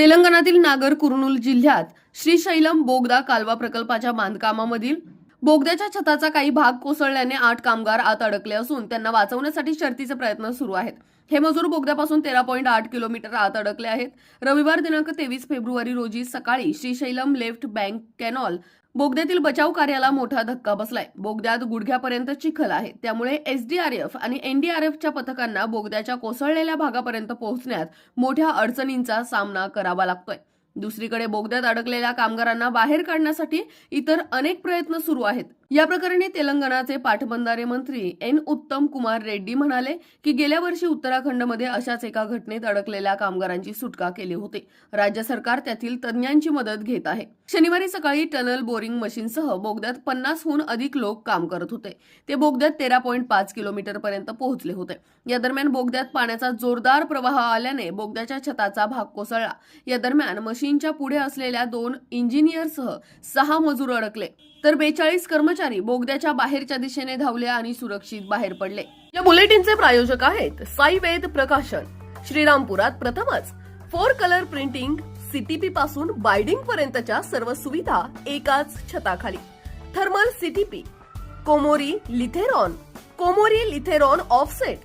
तेलंगणातील नागर कुर्नूल जिल्ह्यात श्रीशैलम बोगदा कालवा प्रकल्पाच्या बांधकामामधील बोगद्याच्या छताचा काही भाग कोसळल्याने आठ कामगार आत अडकले असून त्यांना वाचवण्यासाठी शर्तीचे प्रयत्न सुरू आहेत. हे मजूर बोगद्यापासून तेरा पॉईंट आठ किलोमीटर आत अडकले आहेत. रविवार दिनांक तेवीस फेब्रुवारी रोजी सकाळी श्रीशैलम लेफ्ट बँक कॅनॉल बोगद्यातील बचाव कार्याला मोठा धक्का बसलाय. बोगद्यात गुडघ्यापर्यंत चिखल आहे. त्यामुळे एसडीआरएफ आणि एनडीआरएफच्या पथकांना बोगद्याच्या कोसळलेल्या भागापर्यंत पोहोचण्यात मोठ्या अडचणींचा सामना करावा लागतोय. दुसरीकडे बोगद्यात अडकलेल्या कामगारांना बाहेर काढण्यासाठी इतर अनेक प्रयत्न सुरू आहेत. या प्रकरणी तेलंगणाचे पाटबंधारे मंत्री एन उत्तम कुमार रेड्डी म्हणाले की गेल्या वर्षी उत्तराखंडमध्ये अशाच एका घटनेत अडकलेल्या कामगारांची सुटका केली होती. राज्य सरकार त्यातील तज्ज्ञांची मदत घेत आहे. शनिवारी सकाळी टनल बोरिंग मशीनसह बोगद्यात पन्नासहून अधिक लोक काम करत होते. ते बोगद्यात तेरा पॉईंट पाच किलोमीटर पर्यंत पोहोचले होते. या दरम्यान बोगद्यात पाण्याचा जोरदार प्रवाह आल्याने बोगद्याच्या छताचा भाग कोसळला. या दरम्यान मशीनच्या पुढे असलेल्या दोन इंजिनियरसह सहा मजूर अडकले. तर बेचाळीस कर्मचारी बोगद्याच्या बाहेरच्या दिशेने धावले आणि सुरक्षित बाहेर पडले. या बुलेटिनचे प्रायोजक आहेत साई वेद प्रकाशन. श्रीरामपुरात प्रथमच फोर कलर प्रिंटिंग सीटीपी पासून बायडिंग पर्यंतच्या सर्व सुविधा एकाच छताखाली. Thermal CTP Komori Lithrone Komori Lithrone offset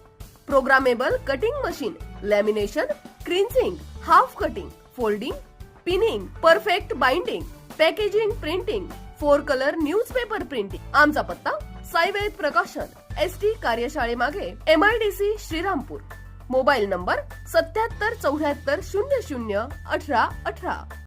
programmable cutting machine lamination creasing half cutting folding pinning perfect binding packaging printing four colour newspaper printing. आमचा पत्ता Saived Prakashan S T कार्यशाळेमागे M I D C Shrirampur. Mobile number सत्याहत्तर चौऱ्याहत्तर शून्य शून्य अठरा अठरा.